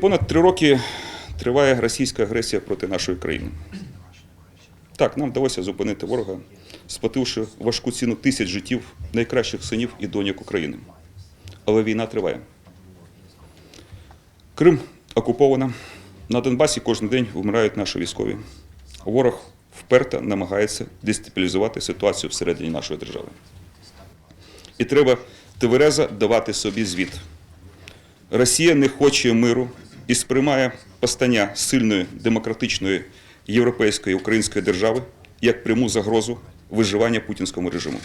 Понад три роки триває російська агресія проти нашої країни. Так, нам вдалося зупинити ворога, сплативши важку ціну тисяч життів найкращих синів і доньок України. Але війна триває. Крим окуповано. На Донбасі кожен день вмирають наші військові. Ворог вперто намагається дестабілізувати ситуацію всередині нашої держави. І треба тверезо давати собі звіт. Росія не хоче миру і сприймає постання сильної демократичної європейської української держави як пряму загрозу виживання путінському режиму.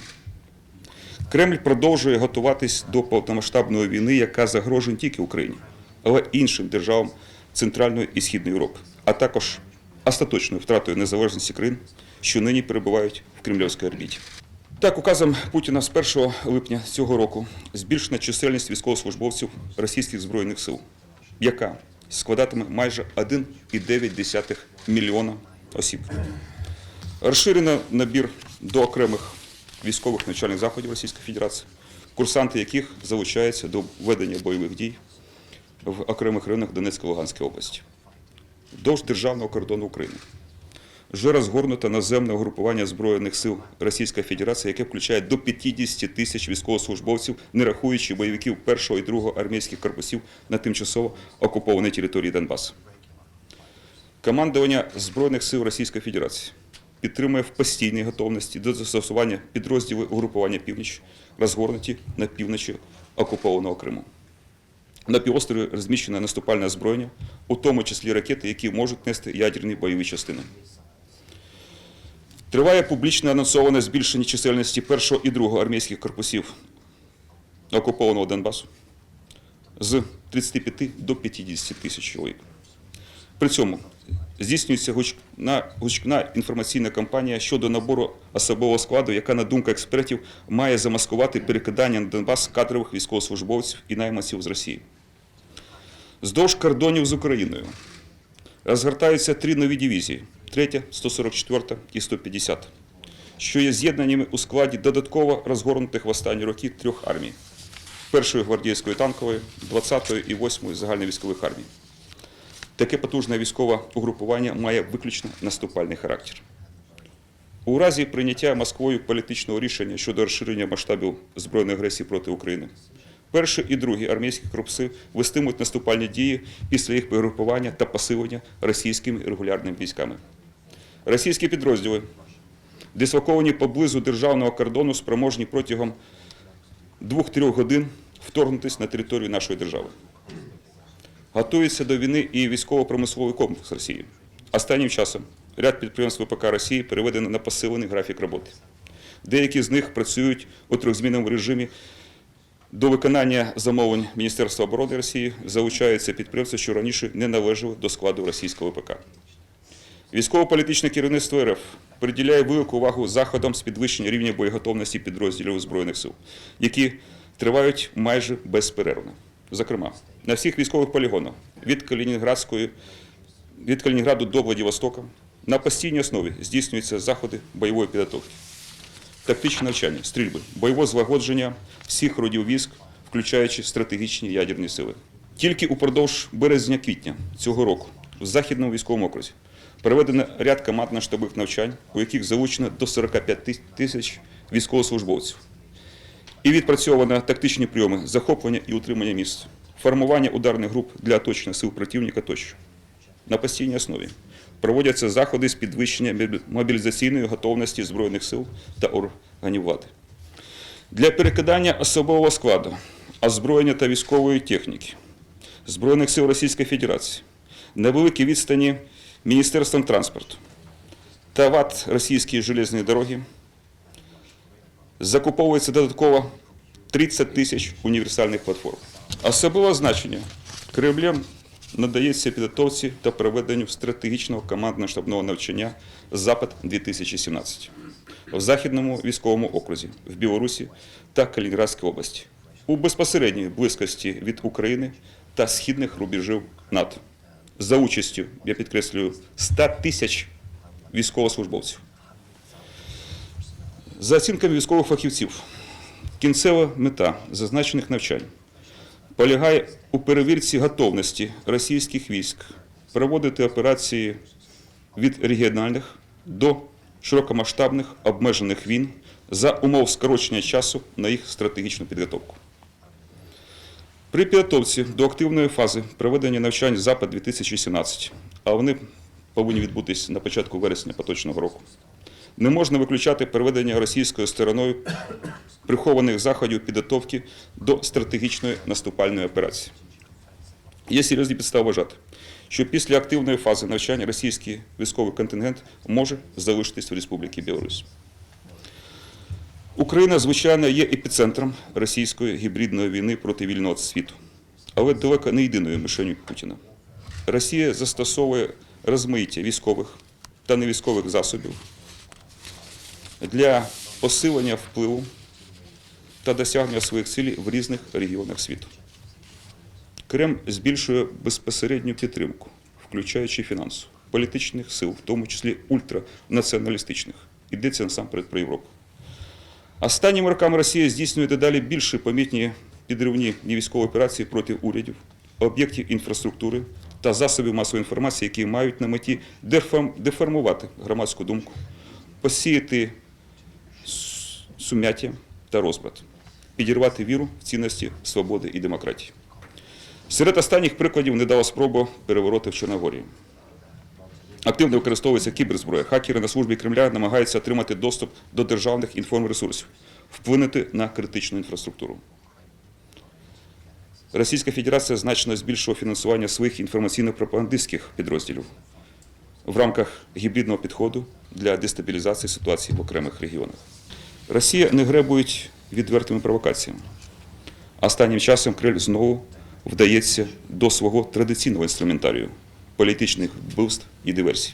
Кремль продовжує готуватись до повномасштабної війни, яка загрожує не тільки Україні, але й іншим державам Центральної і Східної Європи, а також остаточною втратою незалежності країн, що нині перебувають в кремлівській орбіті. Так, указом Путіна з 1 липня цього року збільшена чисельність військовослужбовців російських збройних сил, яка складатиме майже 1,9 мільйона осіб. Розширено набір до окремих військових навчальних заходів Російської Федерації, курсанти яких залучаються до ведення бойових дій в окремих районах Донецької та Луганської області, довж державного кордону України вже розгорнуто наземне угрупування Збройних сил Російської Федерації, яке включає до 50 тисяч військовослужбовців, не рахуючи бойовиків першого і другого армійських корпусів на тимчасово окупованій території Донбасу. Командування Збройних сил Російської Федерації підтримує в постійній готовності до застосування підрозділів угрупування північ, розгорнуті на півночі окупованого Криму. На півострові розміщене наступальне озброєння, у тому числі ракети, які можуть нести ядерні бойові частини. Триває публічне анонсоване збільшення чисельності першого і другого армійських корпусів окупованого Донбасу з 35 до 50 тисяч чоловік. При цьому здійснюється гучна, гучна інформаційна кампанія щодо набору особового складу, яка, на думку експертів, має замаскувати перекидання на Донбас кадрових військовослужбовців і найманців з Росії. Здовж кордонів з Україною розгортаються три нові дивізії: 3, 144 і 150, що є з'єднаннями у складі додатково розгорнутих в останні роки трьох армій: першої гвардійської танкової, 20-ї і 8-ї загальновійськових армій. Таке потужне військове угрупування має виключно наступальний характер. У разі прийняття Москвою політичного рішення щодо розширення масштабів збройної агресії проти України, перші і другі армійські корпуси вестимуть наступальні дії після їх перегрупування та посилення російськими регулярними військами. Російські підрозділи, дислоковані поблизу державного кордону, спроможні протягом 2-3 годин вторгнутися на територію нашої держави. Готується до війни і військово-промисловий комплекс Росії. Останнім часом ряд підприємств ВПК Росії переведено на посилений графік роботи. Деякі з них працюють у трьохзмінному режимі. До виконання замовлень Міністерства оборони Росії залучаються підприємства, що раніше не належали до складу російського ВПК. Військово-політичне керівництво РФ приділяє велику увагу заходам з підвищення рівня боєготовності підрозділів Збройних сил, які тривають майже безперервно. Зокрема, на всіх військових полігонах від Калінінградської від Калінінграду до Владивостока на постійній основі здійснюються заходи бойової підготовки, тактичне навчання, стрільби, бойове злагодження всіх родів військ, включаючи стратегічні ядерні сили. Тільки упродовж березня-квітня цього року в Західному військовому окрузі проведено ряд командно-штабних навчань, у яких залучено до 45 тисяч військовослужбовців. І відпрацьовано тактичні прийоми захоплення і утримання міст, формування ударних груп для оточення сил противника тощо. На постійній основі проводяться заходи з підвищення мобілізаційної готовності Збройних сил та органів влади. Для перекидання особового складу, озброєння та військової техніки Збройних сил Російської Федерації на великій відстані Міністерством транспорту. Та ВАТ Російської железної дороги. Закуповується додатково 30 тисяч універсальних платформ. Особливе значення Кремлем надається підготовці та проведенню стратегічного командно-штабного навчання «Запад-2017» в Західному військовому окрузі в Білорусі та Калінінградській області у безпосередній близькості від України та східних рубежів НАТО за участю, я підкреслюю, 100 тисяч військовослужбовців. За оцінками військових фахівців, кінцева мета зазначених навчань полягає у перевірці готовності російських військ проводити операції від регіональних до широкомасштабних обмежених війн за умов скорочення часу на їх стратегічну підготовку. При підготовці до активної фази проведення навчань Запад 2017, а вони повинні відбутись на початку вересня поточного року, не можна виключати проведення російською стороною прихованих заходів підготовки до стратегічної наступальної операції. Є серйозні підстави вважати, що після активної фази навчання російський військовий контингент може залишитись в Республіці Білорусь. Україна, звичайно, є епіцентром російської гібридної війни проти вільного світу, але далеко не єдиною мишенью Путіна. Росія застосовує розмиття військових та невійськових засобів для посилення впливу та досягнення своїх цілей в різних регіонах світу. Кремль збільшує безпосередню підтримку, включаючи фінансову, політичних сил, в тому числі ультранаціоналістичних. Йдеться насамперед про Європу. Останніми роками Росія здійснює дедалі більше помітні підривні невійськові операції проти урядів, об'єктів інфраструктури та засобів масової інформації, які мають на меті деформувати громадську думку, посіяти сум'яття та розбрат, підірвати віру в цінності свободи і демократії. Серед останніх прикладів недала спроба перевороти в Чорногорії. Активно використовується кіберзброя. Хакери на службі Кремля намагаються отримати доступ до державних інформресурсів, вплинути на критичну інфраструктуру. Російська Федерація значно збільшила фінансування своїх інформаційно-пропагандистських підрозділів в рамках гібридного підходу для дестабілізації ситуації в окремих регіонах. Росія не гребують відвертими провокаціями. Останнім часом Кремль знову вдається до свого традиційного інструментарію політичних вбивств і диверсій.